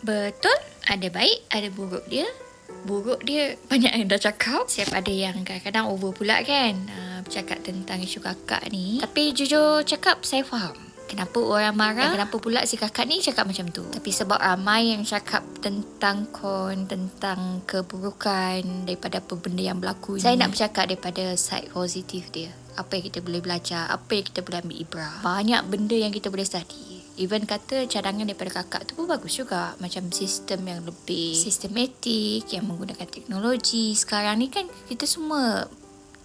Betul, ada baik, ada buruk dia. Buruk dia banyak yang dah cakap. Siap ada yang kadang-kadang over pula kan. Uh, bercakap tentang isu kakak ni. Tapi jujur cakap saya faham. Kenapa orang marah Dan kenapa pula si kakak ni cakap macam tu Tapi sebab ramai yang cakap tentang kon Tentang keburukan Daripada apa benda yang berlaku Saya nak bercakap daripada side positif dia Apa yang kita boleh belajar Apa yang kita boleh ambil ibrah Banyak benda yang kita boleh study Even kata cadangan daripada kakak tu pun bagus juga. Macam sistem yang lebih Sistematik Yang menggunakan teknologi. Sekarang ni kan kita semua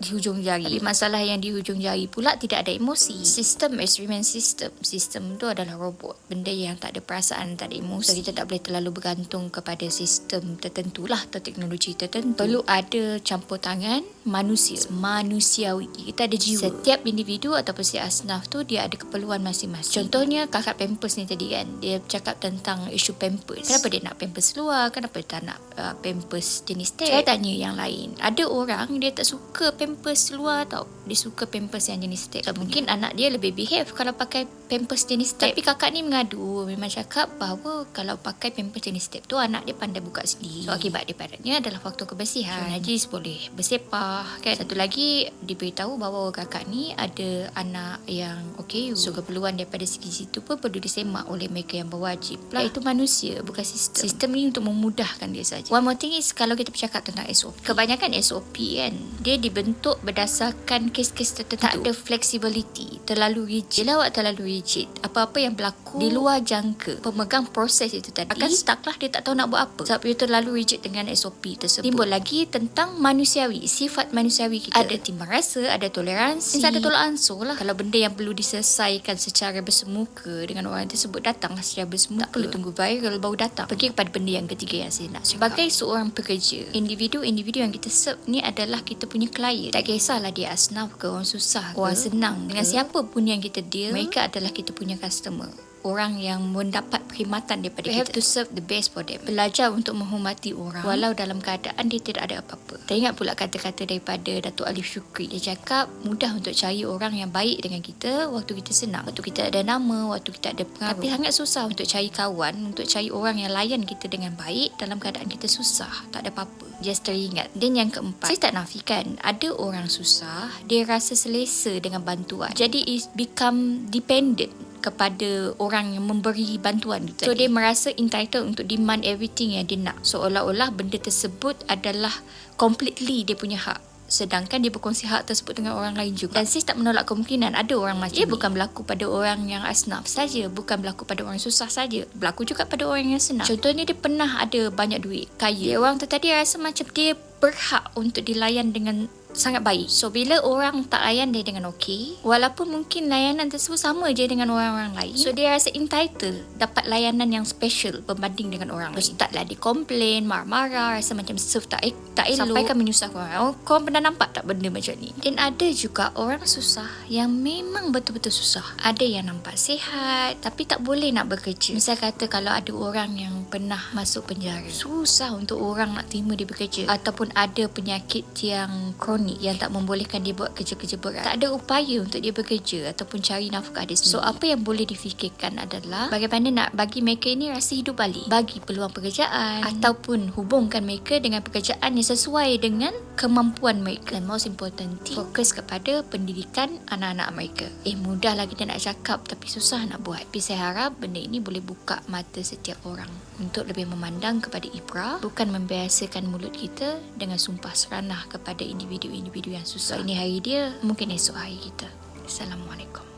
di hujung jari. Tapi masalah yang di hujung jari pula tidak ada emosi. Sistem experiment system. Sistem tu adalah robot. Benda yang tak ada perasaan, tak ada emosi. So, kita tak boleh terlalu bergantung kepada sistem tertentu lah atau teknologi tertentu. Perlu ada campur tangan manusia. Manusiawi. Kita ada jiwa. Setiap individu ataupun si asnaf tu dia ada keperluan masing-masing. Contohnya kakak pampers ni tadi kan. Dia cakap tentang isu pampers. Kenapa dia nak pampers luar? Kenapa dia tak nak uh, pampers jenis tag? Saya tanya yang lain. Ada orang dia tak suka pampers pampers luar tau. Dia suka pampers yang jenis step so, Mungkin anak dia lebih behave Kalau pakai pampers jenis step Tapi kakak ni mengadu Memang cakap bahawa Kalau pakai pampers jenis step tu Anak dia pandai buka sendiri. So akibat daripadanya adalah faktor kebersihan. So, Najis boleh bersepah kan? Satu lagi Diberitahu bahawa kakak ni Ada anak yang Okay So keperluan daripada segi situ pun Perlu disemak oleh mereka yang berwajib lah. Itu manusia Bukan sistem. Sistem ni untuk memudahkan dia saja. One more thing is Kalau kita bercakap tentang SOP Kebanyakan SOP kan? Dia dibentuk dibentuk berdasarkan kes-kes tertentu. Tak ada flexibility. Terlalu rigid. Bila awak terlalu rigid, apa-apa yang berlaku di luar jangka, pemegang proses itu tadi akan stuck lah. Dia tak tahu nak buat apa. Sebab dia terlalu rigid dengan SOP tersebut. Timbul lagi tentang manusiawi. Sifat manusiawi kita. Ada timbang rasa, ada toleransi. Ada tolak ansur lah. Kalau benda yang perlu diselesaikan secara bersemuka dengan orang tersebut datanglah secara bersemuka. Tak perlu tunggu viral baru datang. Pergi kepada benda yang ketiga yang saya nak cakap. Sebagai seorang pekerja, individu-individu yang kita serve ni adalah kita punya klien. Tak kisahlah dia asnaf ke orang susah ke orang senang ke. Dengan siapa pun yang kita deal, mereka adalah kita punya customer orang yang mendapat perkhidmatan daripada We kita. We have to serve the best for them. Belajar untuk menghormati orang walau dalam keadaan dia tidak ada apa-apa. Teringat pula kata-kata daripada Datuk Alif Syukri. Dia cakap mudah untuk cari orang yang baik dengan kita waktu kita senang. Waktu kita ada nama, waktu kita ada pengaruh. Tapi sangat susah untuk cari kawan, untuk cari orang yang layan kita dengan baik dalam keadaan kita susah. Tak ada apa-apa. Just teringat. Dan yang keempat, saya tak nafikan ada orang susah, dia rasa selesa dengan bantuan. Jadi it become dependent kepada orang yang memberi bantuan tu So dia merasa entitled untuk demand everything yang dia nak. Seolah-olah benda tersebut adalah completely dia punya hak. Sedangkan dia berkongsi hak tersebut dengan orang lain juga. Dan sis tak menolak kemungkinan ada orang macam Ia bukan berlaku pada orang yang asnaf saja, bukan berlaku pada orang susah saja. Berlaku juga pada orang yang senang. Contohnya dia pernah ada banyak duit, kaya. Dia orang tu tadi rasa macam dia berhak untuk dilayan dengan sangat baik. So bila orang tak layan dia dengan okey, walaupun mungkin layanan tersebut sama je dengan orang-orang lain, so dia rasa entitled dapat layanan yang special berbanding dengan orang lain. Taklah dia komplain, marah-marah, rasa macam serve tak, tak elok. Sampai kan menyusahkan orang. Oh, kau pernah nampak tak benda macam ni? Dan ada juga orang susah yang memang betul-betul susah. Ada yang nampak sihat tapi tak boleh nak bekerja. Misal kata kalau ada orang yang pernah masuk penjara, susah untuk orang nak terima dia bekerja. Ataupun ada penyakit yang kronik kronik yang tak membolehkan dia buat kerja-kerja berat. Tak ada upaya untuk dia bekerja ataupun cari nafkah dia sendiri. So apa yang boleh difikirkan adalah bagaimana nak bagi mereka ini rasa hidup balik. Bagi peluang pekerjaan ataupun hubungkan mereka dengan pekerjaan yang sesuai dengan kemampuan mereka. Dan most important fokus kepada pendidikan anak-anak mereka. Eh mudahlah kita nak cakap tapi susah nak buat. Tapi saya harap benda ini boleh buka mata setiap orang untuk lebih memandang kepada ibrah bukan membiasakan mulut kita dengan sumpah seranah kepada individu individu yang susah. Ini hari dia, mungkin esok hari kita. Assalamualaikum.